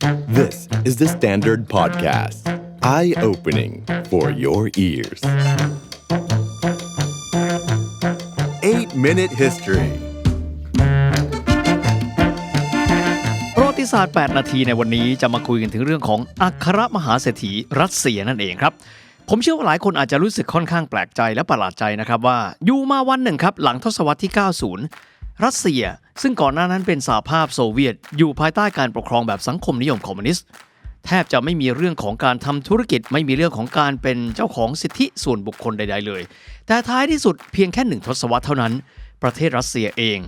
This is the Standard Podcast. Eye opening for your ears. 8 Minute History ประวัติศาสตร์ 8 นาทีในวันนี้จะมาคุยกันถึงเรื่องของอัครมหาเศรษฐีรัสเซียนั่นเองครับ ผมเชื่อว่าหลายคนอาจจะรู้สึกค่อนข้างแปลกใจและประหลาดใจนะครับว่า อยู่มาวันหนึ่งครับ หลังทศวรรษที่ 90 รัสเซีย ซึ่งก่อนหน้านั้นเป็นสหภาพโซเวียต อยู่ภายใต้การปกครองแบบสังคมนิยมคอมมิวนิสต์ แทบจะไม่มีเรื่องของการทำธุรกิจไม่มีเรื่องของการเป็นเจ้าของสิทธิส่วนบุคคลใด ๆ เลย แต่ท้ายที่สุดเพียงแค่หนึ่งทศวรรษเท่านั้น ประเทศรัสเซียเอง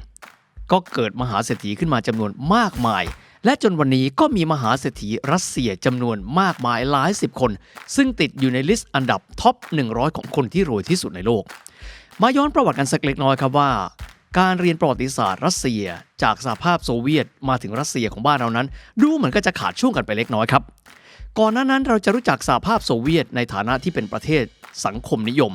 ก็เกิดมหาเศรษฐีขึ้นมาจำนวนมากมายและจนวันนี้ก็มีมหาเศรษฐีรัสเซียจำนวนมากมายหลายสิบคน ซึ่งติดอยู่ในลิสต์อันดับท็อป 100 ของคนที่รวยที่สุดในโลก มาย้อนประวัติกันสักเล็กน้อยครับว่า การเรียนประวัติศาสตร์รัสเซีย จากสหภาพโซเวียตมาถึงรัสเซียของบ้านเรานั้น ดูเหมือนก็จะขาดช่วงกันไปเล็กน้อยครับ ก่อนหน้านั้นเราจะรู้จักสหภาพโซเวียตในฐานะที่เป็นประเทศสังคมนิยม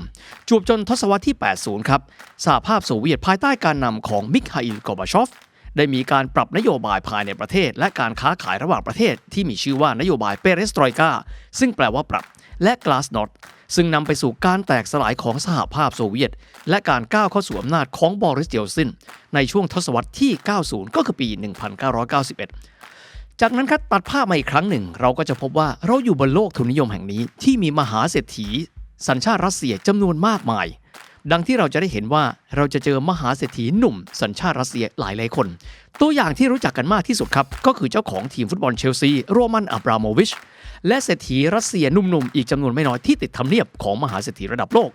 จูบจนทศวรรษที่ 80 ครับสหภาพโซเวียตภายใต้การนำของมิคาอิลกอบาชอฟได้มีการปรับนโยบายภายในประเทศ และการค้าขายระหว่างประเทศที่มีชื่อว่านโยบายเปเรสตรอยกาซึ่งแปลว่าปรับและกลาสนอต ซึ่งนำไปสู่การแตกสลายของสหภาพโซเวียต และการก้าวเข้าสู่อำนาจของบอริสเจลซิน ในช่วงทศวรรษที่ 90 ก็คือปี 1991 จากนั้นครับตัดภาพมาอีกครั้งหนึ่ง เราก็จะพบว่าเราอยู่บนโลกทุนนิยมแห่งนี้ที่มีมหาเศรษฐี สัญชาติรัสเซียจำนวนมากมายดังที่เราจะได้เห็นว่าเราจะเจอมหาเศรษฐีหนุ่ม สัญชาติรัสเซียหลายหลายคน ตัวอย่างที่รู้จักกันมากที่สุดครับ ก็คือเจ้าของทีมฟุตบอลเชลซีโรมันอับราโมวิช และเศรษฐีรัสเซียหนุ่มๆอีกจำนวนไม่น้อยที่ติดทำเนียบของมหาเศรษฐีระดับโลก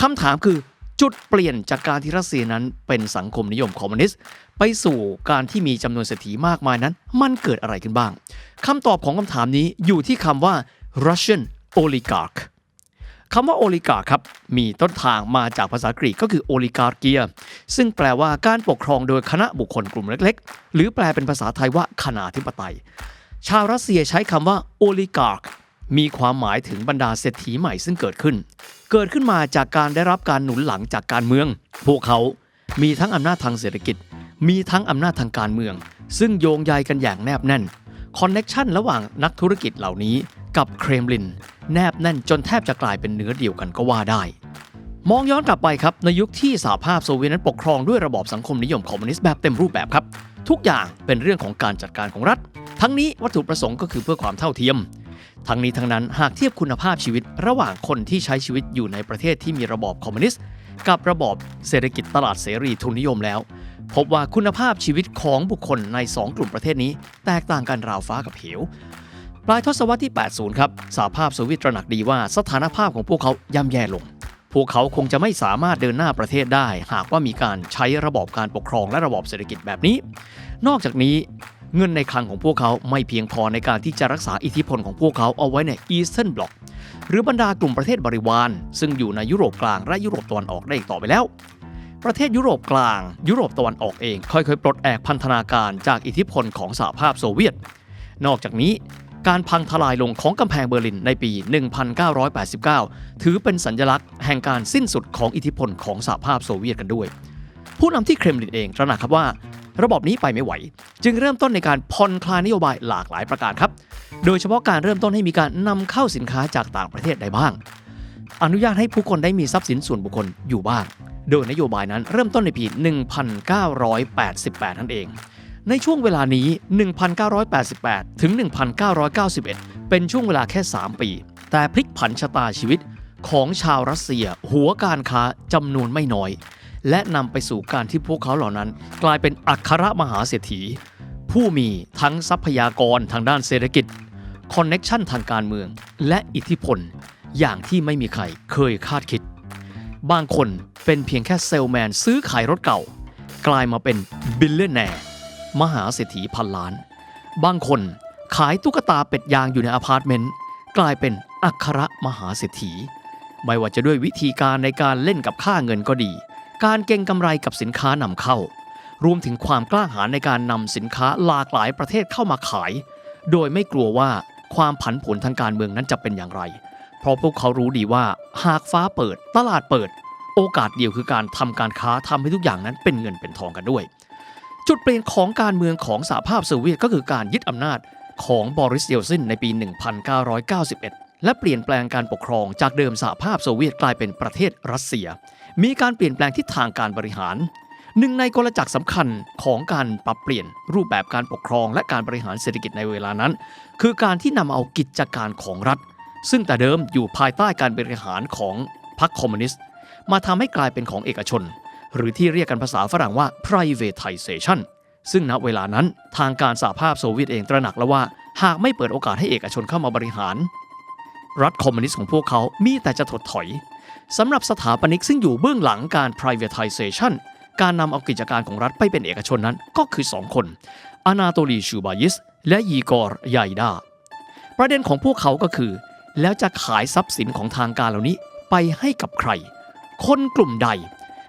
คำถามคือจุดเปลี่ยนจากการที่รัสเซียนั้นเป็นสังคมนิยมคอมมิวนิสต์ ไปสู่การที่มีจำนวนเศรษฐีมากมายนั้น มันเกิดอะไรขึ้นบ้างคำตอบของคำถามนี้อยู่ที่คำว่า Russian oligarch คำว่าโอลิกาครับ มีต้นทางมาจากภาษากรีกก็คือโอลิกาเกีย ซึ่งแปลว่าการปกครองโดยคณะบุคคลกลุ่มเล็ก ๆ หรือแปลเป็นภาษาไทยว่าคณาธิปไตย ชาวรัสเซียใช้คำว่าโอลิการ์มีความหมายถึงบรรดาเศรษฐีใหม่ซึ่งเกิดขึ้น เกิดขึ้นมาจากการได้รับการหนุนหลังจากการเมือง พวกเขามีทั้งอำนาจทางเศรษฐกิจ มีทั้งอำนาจทางการเมือง ซึ่งโยงใยกันอย่างแนบแน่นคอนเน็ชันระหว่างนักธุรกิจเหล่านี้กับเครมลิน แนบแน่นจนแทบจะกลายเป็นเนื้อเดียวกันก็ว่าได้ มองย้อนกลับไปครับในยุคที่สหภาพโซเวียตนั้นปกครองด้วยระบอบสังคมนิยมคอมมิวนิสต์แบบเต็มรูปแบบครับ ทุกอย่างเป็นเรื่องของการจัดการของรัฐ ทั้งนี้วัตถุประสงค์ก็คือเพื่อความเท่าเทียม ทั้งนี้ทั้งนั้นหากเทียบคุณภาพชีวิตระหว่างคนที่ใช้ชีวิตอยู่ในประเทศที่มีระบอบคอมมิวนิสต์กับระบอบเศรษฐกิจตลาดเสรีทุนนิยมแล้ว พบว่าคุณภาพชีวิตของบุคคลใน 2 กลุ่มประเทศนี้ แตกต่างกันราวฟ้ากับเหวปลายทศวรรษที่ 80 ครับสหภาพโซเวียตตระหนักดีว่าสถานภาพของพวกเขาย่ำแย่ลง พวกเขาคงจะไม่สามารถเดินหน้าประเทศได้ หากว่ามีการใช้ระบอบการปกครองและระบอบเศรษฐกิจแบบนี้ นอกจากนี้เงินในคลังของพวกเขาไม่เพียงพอในการที่จะรักษาอิทธิพลของพวกเขาเอาไว้ในอีสเทิร์นบล็อกหรือบรรดากลุ่มประเทศบริวาร ซึ่งอยู่ในยุโรปกลางและยุโรปตะวันออกได้อีกต่อไปแล้ว ประเทศยุโรปกลาง ยุโรปตะวันออกเอง ค่อยๆ ปลดแอกพันธนาการจากอิทธิพลของสหภาพโซเวียต นอกจากนี้การพังทลายลงของกำแพงเบอร์ลินในปี 1989 ถือเป็นสัญลักษณ์แห่งการสิ้นสุดของอิทธิพลของสหภาพโซเวียตกันด้วย ผู้นำที่เครมลินเองตระหนักครับว่า ระบบนี้ไปไม่ไหว จึงเริ่มต้นในการผ่อนคลายนโยบายหลากหลายประการครับ โดยเฉพาะการเริ่มต้นให้มีการนำเข้าสินค้าจากต่างประเทศได้บ้าง อนุญาตให้ผู้คนได้มีทรัพย์สินส่วนบุคคลอยู่บ้าง โดยนโยบายนั้นเริ่มต้นในปี 1988 นั่นเองในช่วงเวลานี้ 1988 ถึง 1991 เป็นช่วงเวลาแค่ 3 ปี แต่พลิกผันชะตาชีวิตของชาวรัสเซีย หัวการค้าจำนวนไม่น้อย และนำไปสู่การที่พวกเขาเหล่านั้น กลายเป็นอัครมหาเศรษฐี ผู้มีทั้งทรัพยากรทางด้านเศรษฐกิจคอนเน็ชันทางการเมือง และอิทธิพล อย่างที่ไม่มีใครเคยคาดคิด บางคนเป็นเพียงแค่เซลแมนซื้อขายรถเก่า กลายมาเป็นบิลเลนแนร์มหาเศรษฐีพันล้าน บางคนขายตุ๊กตาเป็ดยางอยู่ในอพาร์ตเมนต์กลายเป็นอัครมหาเศรษฐี ไม่ว่าจะด้วยวิธีการในการเล่นกับค่าเงินก็ดี การเก็งกำไรกับสินค้านำเข้า รวมถึงความกล้าหาญในการนำสินค้าหลากหลายประเทศเข้ามาขาย โดยไม่กลัวว่าความผันผวนทางการเมืองนั้นจะเป็นอย่างไร เพราะพวกเขารู้ดีว่าหากฟ้าเปิด ตลาดเปิด โอกาสเดียวคือการทำการค้าทำให้ทุกอย่างนั้นเป็นเงินเป็นทองกันด้วย จุดเปลี่ยนของการเมืองของสหภาพโซเวียตก็คือการยึดอำนาจของบอริสเยลซินในปี 1991 และเปลี่ยนแปลงการปกครองจากเดิมสหภาพโซเวียตกลายเป็นประเทศรัสเซีย มีการเปลี่ยนแปลงทิศทางการบริหาร หนึ่งในกลจักรสำคัญของการปรับเปลี่ยนรูปแบบการปกครองและการบริหารเศรษฐกิจในเวลานั้น คือการที่นำเอากิจการของรัฐ ซึ่งแต่เดิมอยู่ภายใต้การบริหารของพรรคคอมมิวนิสต์ มาทำให้กลายเป็นของเอกชน หรือที่เรียกกันภาษาฝรั่งว่า privatization ซึ่งณเวลานั้นทางการสหภาพโซเวียตเองตระหนักแล้วว่า หากไม่เปิดโอกาสให้เอกชนเข้ามาบริหาร รัฐคอมมิวนิสต์ของพวกเขามีแต่จะถดถอย สำหรับสถาปนิกซึ่งอยู่เบื้องหลังการ privatization การนำเอากิจการของรัฐไปเป็นเอกชนนั้นก็คือสองคนอนาโตลีชูบายิสและยีกอร์ยายดาประเด็นของพวกเขาก็คือ แล้วจะขายทรัพย์สินของทางการเหล่านี้ไปให้กับใคร คนกลุ่มใด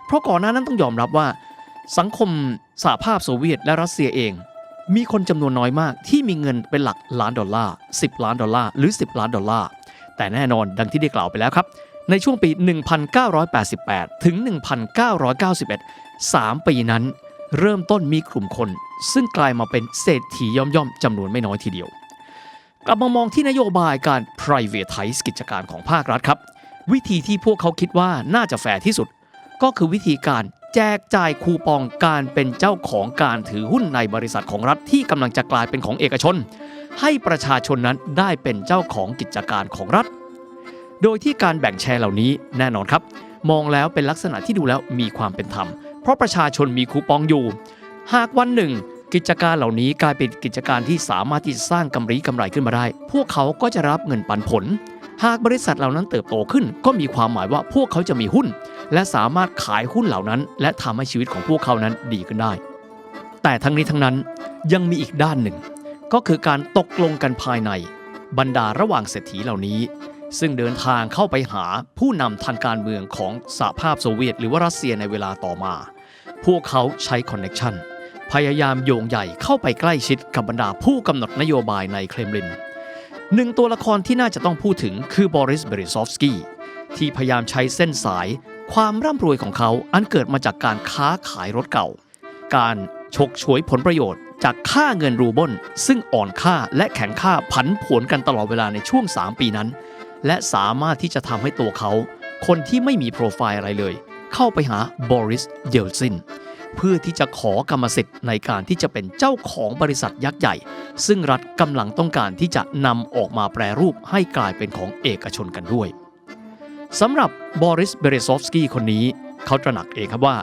เพราะก่อนหน้านั้นต้องยอมรับว่า สังคมสหภาพโซเวียตและรัสเซียเอง มีคนจำนวนน้อยมากที่มีเงินเป็นหลักล้านดอลลาร์10 ล้านดอลลาร์หรือ 10 ล้านดอลลาร์แต่แน่นอนดังที่ได้กล่าวไปแล้วครับ ในช่วงปี 1988 ถึง 1991 3 ปีนั้น เริ่มต้นมีกลุ่มคน ซึ่งกลายมาเป็นเศรษฐีย่อมๆจำนวนไม่น้อยทีเดียว กลับมามองที่นโยบายการ privatize กิจการของภาครัฐครับ วิธีที่พวกเขาคิดว่าน่าจะแฟร์ที่สุด ก็คือวิธีการแจกจ่ายคูปองการเป็นเจ้าของการถือหุ้นในบริษัทของรัฐที่กำลังจะกลายเป็นของเอกชน ให้ประชาชนนั้นได้เป็นเจ้าของกิจการของรัฐ โดยที่การแบ่งแชร์เหล่านี้แน่นอนครับ มองแล้วเป็นลักษณะที่ดูแล้วมีความเป็นธรรม เพราะประชาชนมีคูปองอยู่ หากวันหนึ่ง กิจการเหล่านี้กลายเป็นกิจการที่สามารถที่จะสร้างกำไรกำไรขึ้นมาได้ พวกเขาก็จะรับเงินปันผล หากบริษัทเหล่านั้นเติบโตขึ้น ก็มีความหมายว่าพวกเขาจะมีหุ้น และสามารถขายหุ้นเหล่านั้น และทำให้ชีวิตของพวกเขานั้นดีขึ้นได้ แต่ทั้งนี้ทั้งนั้นยังมีอีกด้านหนึ่ง ก็คือการตกลงกันภายในบรรดาระหว่างเศรษฐีเหล่านี้ ซึ่งเดินทางเข้าไปหาผู้นำทางการเมืองของสหภาพโซเวียต หรือว่ารัสเซียในเวลาต่อมา พวกเขาใช้คอนเน็ชันพยายามโยงใหญ่เข้าไปใกล้ชิดกับบรรดาผู้กำหนดนโยบายในเครมลินหนึ่งตัวละครที่น่าจะต้องพูดถึงคือบอริสเบริซอฟสกี้ที่พยายามใช้เส้นสาย ความร่ำรวยของเขาอันเกิดมาจากการค้าขายรถเก่า การฉกฉวยผลประโยชน์จากค่าเงินรูเบิลซึ่งอ่อนค่าและแข็งค่าผันผวนกันตลอดเวลาในช่วง 3 ปีนั้น และสามารถที่จะทำให้ตัวเขา คนที่ไม่มีโปรไฟล์อะไรเลย เข้าไปหาบอริสเยลซินเพื่อที่จะขอกรรมสิทธิ์ในการที่จะเป็นเจ้าของบริษัทยักษ์ใหญ่ ซึ่งรัฐกำลังต้องการที่จะนำออกมาแปรรูปให้กลายเป็นของเอกชนกันด้วยสำหรับบอริสเบเรซอฟสกี้คนนี้ เขาตระหนักเองครับว่า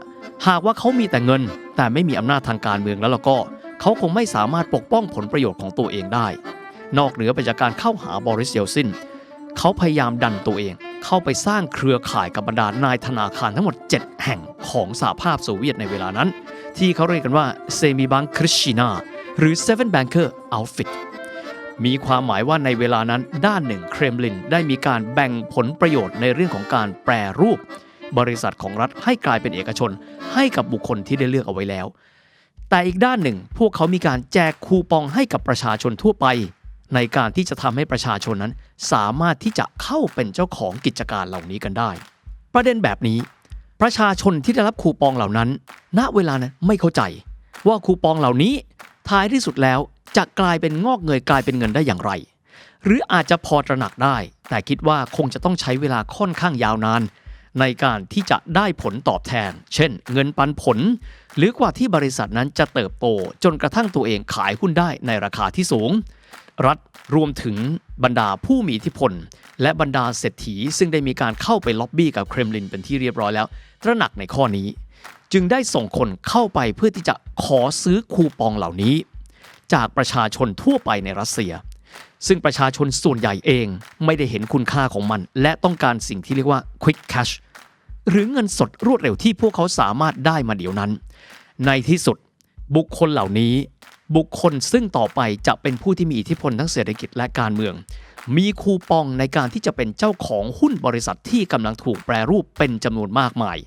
หากว่าเขามีแต่เงิน แต่ไม่มีอำนาจทางการเมืองแล้วแล้วก็ เขาคงไม่สามารถปกป้องผลประโยชน์ของตัวเองได้ นอกเหนือไปจากการเข้าหาบอริสเยลซิน เขาพยายามดันตัวเอง เข้าไปสร้างเครือข่ายกับบรรดานายธนาคารทั้งหมด 7 แห่งของสหภาพโซเวียตในเวลานั้น ที่เขาเรียกกันว่าเซมิบังคริชินาหรือ Seven Banker Outfit มีความหมายว่าในเวลานั้นด้านหนึ่งเครมลินได้มีการแบ่งผลประโยชน์ในเรื่องของการแปรรูป บริษัทของรัฐให้กลายเป็นเอกชน ให้กับบุคคลที่ได้เลือกเอาไว้แล้ว แต่อีกด้านหนึ่งพวกเขามีการแจกคูปองให้กับประชาชนทั่วไป ในการที่จะทำให้ประชาชนนั้น สามารถที่จะเข้าเป็นเจ้าของกิจการเหล่านี้กันได้ ประเด็นแบบนี้ ประชาชนที่ได้รับคูปองเหล่านั้น ณเวลานั้นไม่เข้าใจ ว่าคูปองเหล่านี้ท้ายที่สุดแล้วจะกลายเป็นงอกเงยกลายเป็นเงินได้อย่างไร หรืออาจจะพอตระหนักได้ แต่คิดว่าคงจะต้องใช้เวลาค่อนข้างยาวนาน ในการที่จะได้ผลตอบแทน เช่น เงินปันผล หรือกว่าที่บริษัทนั้นจะเติบโตจนกระทั่งตัวเองขายหุ้นได้ในราคาที่สูง รัฐรวมถึงบรรดาผู้มีอิทธิพล และบรรดาเศรษฐี ซึ่งได้มีการเข้าไปล็อบบี้กับเครมลินเป็นที่เรียบร้อยแล้ว ตระหนักในข้อนี้ จึงได้ส่งคนเข้าไปเพื่อที่จะขอซื้อคูปองเหล่านี้ จากประชาชนทั่วไปในรัสเซีย ซึ่งประชาชนส่วนใหญ่เองไม่ได้เห็นคุณค่าของมัน และต้องการสิ่งที่เรียกว่า quick cash หรือเงินสดรวดเร็วที่พวกเขาสามารถได้มาเดี๋ยวนั้น ในที่สุดบุคคลเหล่านี้ บุคคลซึ่งต่อไปจะเป็นผู้ที่มีอิทธิพลทั้งเศรษฐกิจและการเมือง มีคูปองในการที่จะเป็นเจ้าของหุ้นบริษัทที่กำลังถูกแปรรูปเป็นจำนวนมากมาย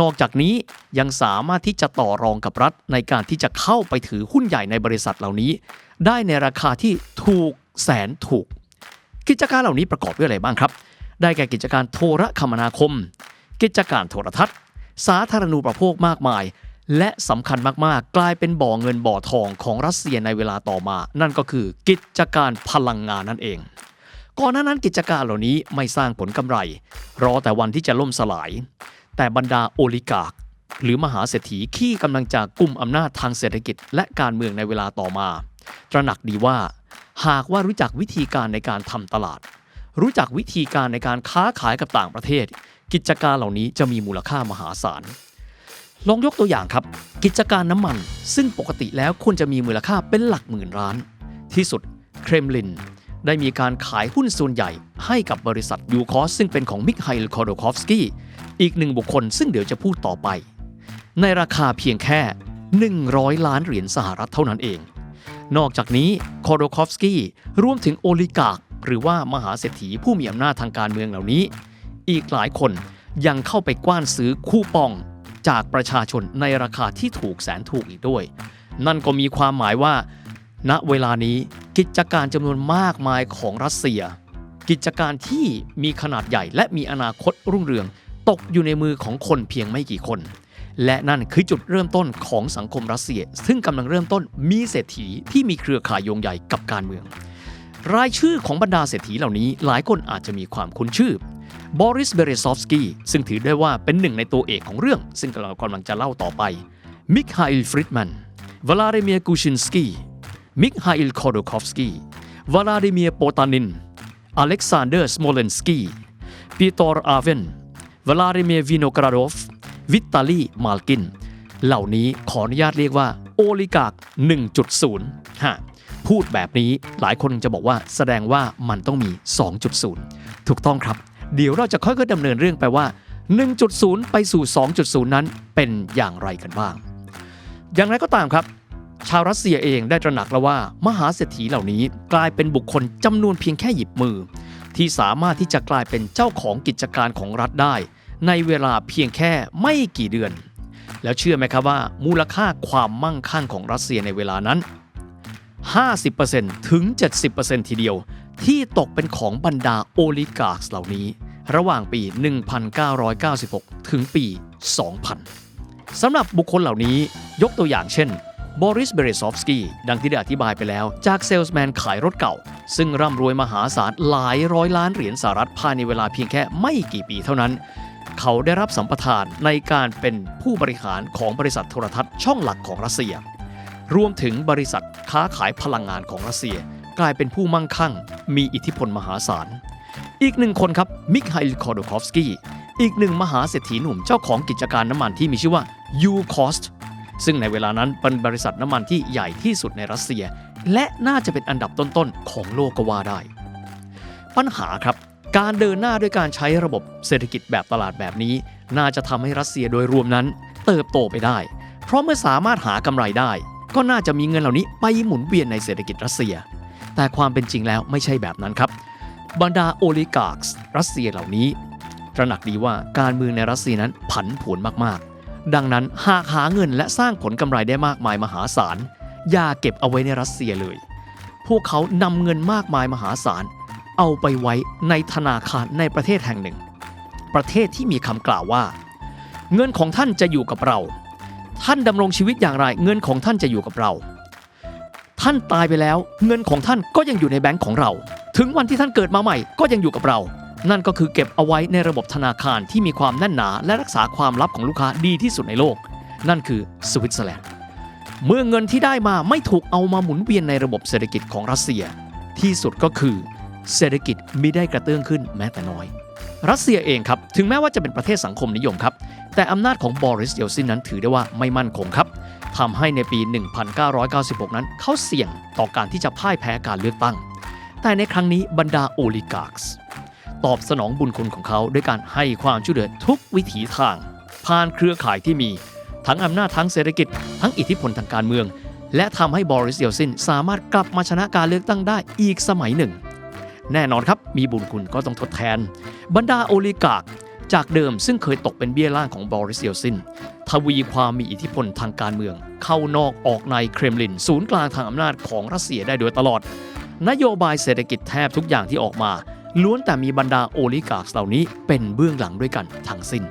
นอกจากนี้ยังสามารถที่จะต่อรองกับรัฐในการที่จะเข้าไปถือหุ้นใหญ่ในบริษัทเหล่านี้ ได้ในราคาที่ถูกแสนถูก กิจการเหล่านี้ประกอบด้วยอะไรบ้างครับ ได้แก่กิจการโทรคมนาคม กิจการโทรทัศน์ สาธารณูปโภคมากมาย และสำคัญมากๆ กลายเป็นบ่อเงินบ่อทองของรัสเซียในเวลาต่อมา นั่นก็คือกิจการพลังงานนั่นเอง ก่อนหน้านั้นกิจการเหล่านี้ไม่สร้างผลกำไร รอแต่วันที่จะล่มสลาย แต่บรรดาโอลิการ์หรือมหาเศรษฐีที่กำลังจะกุมอำนาจทางเศรษฐกิจและการเมืองในเวลาต่อมา ตระหนักดีว่า หากว่ารู้จักวิธีการในการทำตลาด รู้จักวิธีการในการค้าขายกับต่างประเทศ กิจการเหล่านี้จะมีมูลค่ามหาศาล ลองยกตัวอย่างครับ กิจการน้ำมัน ซึ่งปกติแล้วควรจะมีมูลค่าเป็นหลักหมื่นล้าน ที่สุดเครมลิน ได้มีการขายหุ้นส่วนใหญ่ให้กับบริษัทยูคอสซึ่งเป็นของมิคไฮลคอโดคอฟสกี้อีกหนึ่งบุคคลซึ่งเดี๋ยวจะพูดต่อไป ในราคาเพียงแค่ 100 ล้านเหรียญสหรัฐเท่านั้นเอง นอกจากนี้คอโดคอฟสกี้รวมถึงโอลิการ์หรือว่ามหาเศรษฐีผู้มีอำนาจทางการเมืองเหล่านี้ อีกหลายคนยังเข้าไปกว้านซื้อคูปอง จากประชาชนในราคาที่ถูกแสนถูกอีกด้วย นั่นก็มีความหมายว่า ณเวลานี้กิจการจำนวนมากมายของรัสเซีย กิจการที่มีขนาดใหญ่และมีอนาคตรุ่งเรือง ตกอยู่ในมือของคนเพียงไม่กี่คน และนั่นคือจุดเริ่มต้นของสังคมรัสเซีย ซึ่งกำลังเริ่มต้นมีเศรษฐีที่มีเครือข่ายโยงใหญ่กับการเมือง รายชื่อของบรรดาเศรษฐีเหล่านี้หลายคนอาจจะมีความคุ้นชื่อ บอริส เบเรซอฟสกี้ซึ่งถือได้ว่าเป็นหนึ่งในตัวเอกของเรื่อง ซึ่งเรากำลังจะเล่าต่อไป มิคไฮลฟริดแมน วลาดิเมียกูชินสกี้ มิคไฮลคอโดคอฟสกี้วลาดิเมียโปตานิน อเล็กซานเดอร์ สโมเลนสกี้ปีตอร์ อาเวนวลาดิเมียวิโนกราโดฟ วิตาลี มาลกิน เหล่านี้ขออนุญาตเรียกว่าโอลิกาก 1.0 ฮะ พูดแบบนี้หลายคนจะบอกว่าแสดงว่ามันต้องมี 2.0 ถูกต้องครับ เดี๋ยวเราจะค่อยๆดำเนินเรื่องไปว่า 1.0 ไปสู่ 2.0 นั้นเป็นอย่างไรกันบ้าง อย่างไรก็ตามครับ ชาวรัสเซียเองได้ตระหนักแล้วว่า มหาเศรษฐีเหล่านี้กลายเป็นบุคคลจำนวนเพียงแค่หยิบมือ ที่สามารถที่จะกลายเป็นเจ้าของกิจการของรัฐได้ ในเวลาเพียงแค่ไม่กี่เดือน แล้วเชื่อไหมครับว่า มูลค่าความมั่งคั่งของรัสเซียในเวลานั้น 50%ถึง 70%ทีเดียว ที่ตกเป็นของบรรดาโอลิการ์สเหล่านี้ ระหว่างปี 1996 ถึงปี 2000 สำหรับบุคคลเหล่านี้ยกตัวอย่างเช่นบอริส เบเรซอฟสกี้ ดังที่ได้อธิบายไปแล้ว จากเซลส์แมนขายรถเก่า ซึ่งร่ำรวยมหาศาลหลายร้อยล้านเหรียญสหรัฐภายในเวลาเพียงแค่ไม่กี่ปีเท่านั้น เขาได้รับสัมปทานในการเป็นผู้บริหารของบริษัทโทรทัศน์ช่องหลักของรัสเซีย รวมถึงบริษัทค้าขายพลังงานของรัสเซีย กลายเป็นผู้มั่งคั่ง มีอิทธิพลมหาศาล อีกหนึ่งคนครับมิคไฮลคอร์โดคอฟสกี้อีกหนึ่งมหาเศรษฐีหนุ่มเจ้าของกิจการน้ำมันที่มีชื่อว่า u c o s t ซึ่งในเวลานั้นเป็นบริษัทน้ำมันที่ใหญ่ที่สุดในรัสเซีย และน่าจะเป็นอันดับต้นๆของโลกก็ว่าได้ ปัญหาครับการเดินหน้าด้วยการใช้ระบบเศรษฐกิจแบบตลาดแบบนี้ น่าจะทำให้รัสเซียโดยรวมนั้น เติบโตไปได้ เพราะเมื่อสามารถหากำไรได้ ก็น่าจะมีเงินเหล่านี้ไปหมุนเวียนในเศรษฐกิจรัสเซีย แต่ความเป็นจริงแล้วไม่ใช่แบบนั้นครับ บรรดาโอลิการ์รัสเซียเหล่านี้ ตระหนักดีว่าการเมืองในรัสเซียนั้นผันผวนมากๆ ดังนั้นหากหาเงินและสร้างผลกำไรได้มากมายมหาศาล อย่าเก็บเอาไว้ในรัสเซียเลย พวกเขานำเงินมากมายมหาศาล เอาไปไว้ในธนาคารในประเทศแห่งหนึ่ง ประเทศที่มีคำกล่าวว่า เงินของท่านจะอยู่กับเรา ท่านดำรงชีวิตอย่างไรเงินของท่านจะอยู่กับเรา ท่านตายไปแล้ว เงินของท่านก็ยังอยู่ในแบงก์ของเรา ถึงวันที่ท่านเกิดมาใหม่ก็ยังอยู่กับเรา นั่นก็คือเก็บเอาไว้ในระบบธนาคารที่มีความแน่นหนา และรักษาความลับของลูกค้าดีที่สุดในโลก นั่นคือสวิตเซอร์แลนด์เมื่อเงินที่ได้มาไม่ถูกเอามาหมุนเวียนในระบบเศรษฐกิจของรัสเซีย ที่สุดก็คือ เศรษฐกิจมิได้กระเตื้องขึ้นแม้แต่น้อย รัสเซียเองครับถึงแม้ว่าจะเป็นประเทศสังคมนิยมครับแต่อำนาจของบอริสเยลซินนั้นถือได้ว่าไม่มั่นคงครับ ทำให้ในปี 1996 นั้น เขาเสี่ยงต่อการที่จะพ่ายแพ้การเลือกตั้ง แต่ในครั้งนี้บรรดาโอลิการ์ตอบสนองบุญคุณของเขาด้วยการให้ความช่วยเหลือทุกวิถีทาง ผ่านเครือข่ายที่มี ทั้งอำนาจทางเศรษฐกิจ ทั้งอิทธิพลทางการเมือง และทำให้บอริสเยลซินสามารถกลับมาชนะการเลือกตั้งได้อีกสมัยหนึ่ง แน่นอนครับมีบุญคุณก็ต้องทดแทน บรรดาโอลิการ์ จากเดิมซึ่งเคยตกเป็นเบี้ยล่างของบอริสเยลซิน ทวีความมีอิทธิพลทางการเมือง เข้านอกออกในเครมลิน ศูนย์กลางทางอำนาจของรัสเซียได้โดยตลอด นโยบายเศรษฐกิจแทบทุกอย่างที่ออกมา ล้วนแต่มีบรรดาโอลิการ์สเหล่านี้เป็นเบื้องหลังด้วยกันทั้งสิ้น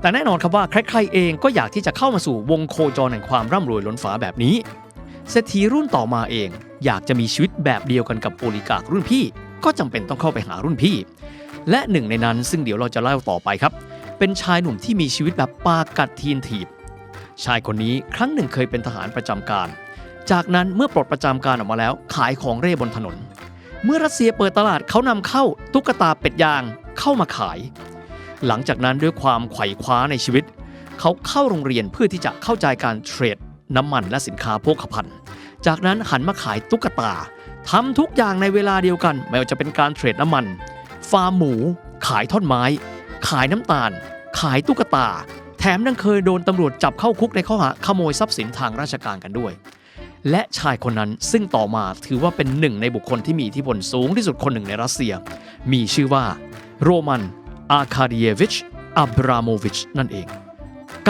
แต่แน่นอนครับว่าใครๆเองก็อยากที่จะเข้ามาสู่วงโคจรแห่งความร่ำรวยล้นฟ้าแบบนี้ เศรษฐีรุ่นต่อมาเอง อยากจะมีชีวิตแบบเดียวกันกับโอลิการ์รุ่นพี่ ก็จำเป็นต้องเข้าไปหารุ่นพี่ และหนึ่งในนั้นซึ่งเดี๋ยวเราจะเล่าต่อไปครับ เป็นชายหนุ่มที่มีชีวิตแบบปากัดทีนถีบ ชายคนนี้ครั้งหนึ่งเคยเป็นทหารประจำการ จากนั้นเมื่อปลดประจำการออกมาแล้ว ขายของเร่บนถนน เมื่อรัสเซียเปิดตลาดเขานำเข้าตุ๊กตาเป็ดยางเข้ามาขาย หลังจากนั้นด้วยความไขว่คว้าในชีวิต เขาเข้าโรงเรียนเพื่อที่จะเข้าใจการเทรดน้ำมันและสินค้าโภคภัณฑ์จากนั้นหันมาขายตุ๊กตาทำทุกอย่างในเวลาเดียวกัน ไม่ว่าจะเป็นการเทรดน้ำมัน ฟาร์มหมู ขายท่อนไม้ ขายน้ำตาล ขายตุ๊กตา แถมยังเคยโดนตำรวจจับเข้าคุกในข้อหาขโมยทรัพย์สินทางราชการกันด้วย และชายคนนั้นซึ่งต่อมาถือว่าเป็นหนึ่งในบุคคลที่มีอิทธิพลสูงที่สุดคนหนึ่งในรัสเซีย มีชื่อว่า โรมันอาคาเดียวิชอับราโมวิชนั่นเอง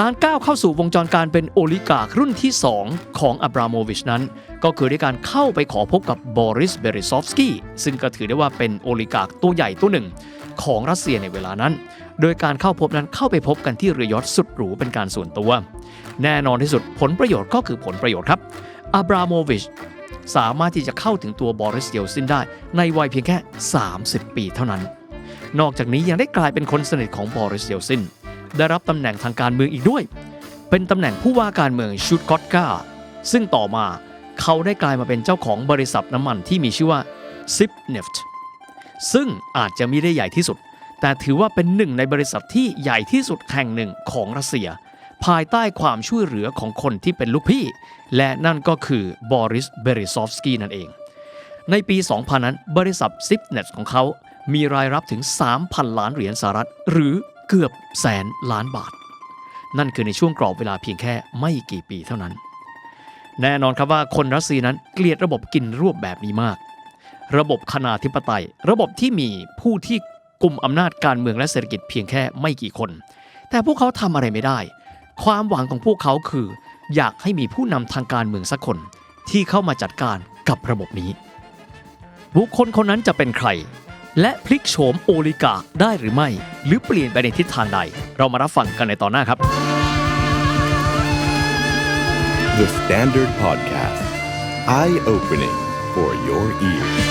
การก้าวเข้าสู่วงจรการเป็นโอลิการุ่นที่ 2 ของอับราโมวิชนั้น ก็คือด้วยการเข้าไปขอพบกับบอริสเบริซอฟสกี้ซึ่งก็ถือได้ว่าเป็นโอลิการตัวใหญ่ตัวหนึ่ง ของรัสเซียในเวลานั้น โดยการเข้าพบนั้นเข้าไปพบกันที่เรือยอทสุดหรูเป็นการส่วนตัว แน่นอนที่สุดผลประโยชน์ก็คือผลประโยชน์ครับอับราโมวิชสามารถที่จะเข้าถึงตัวบอริสเยลซินได้ ในวัยเพียงแค่ 30 ปีเท่านั้น นอกจากนี้ยังได้กลายเป็นคนสนิทของบอริสเยลซิน ได้รับตำแหน่งทางการเมืองอีกด้วย เป็นตำแหน่งผู้ว่าการเมืองชูตกอตกาซึ่งต่อมาเขาได้กลายมาเป็นเจ้าของบริษัทน้ำมันที่มีชื่อว่า s i p n e f t ซึ่งอาจจะไม่ได้ใหญ่ที่สุด แต่ถือว่าเป็นหนึ่งในบริษัทที่ใหญ่ที่สุดแห่งหนึ่งของรัสเซีย ภายใต้ความช่วยเหลือของคนที่เป็นลูกพี่ และนั่นก็คือบอริสเบริซอฟสกี้นั่นเอง ในปี 2000 นั้นบริษัท s i p n e t ของเขามีรายรับถึง 3,000 ล้านเหรียญสหรัฐ หรือ เกือบแสนล้านบาท นั่นคือในช่วงกรอบเวลาเพียงแค่ไม่กี่ปีเท่านั้น แน่นอนครับว่าคนรัสเซียนั้นเกลียดระบบกินรวบแบบนี้มาก ระบบคณาธิปไตย ระบบที่มีผู้ที่กลุ่มอำนาจการเมืองและเศรษฐกิจเพียงแค่ไม่กี่คน แต่พวกเขาทำอะไรไม่ได้ ความหวังของพวกเขาคือ อยากให้มีผู้นำทางการเมืองสักคนที่เข้ามาจัดการกับระบบนี้ บุคคลคนนั้นจะเป็นใคร และพลิกโฉมโอลิกาได้หรือไม่ หรือเปลี่ยนไปในทิศทางใด เรามารับฟังกันในตอนหน้าครับ The Standard Podcast. Eye opening for your ears.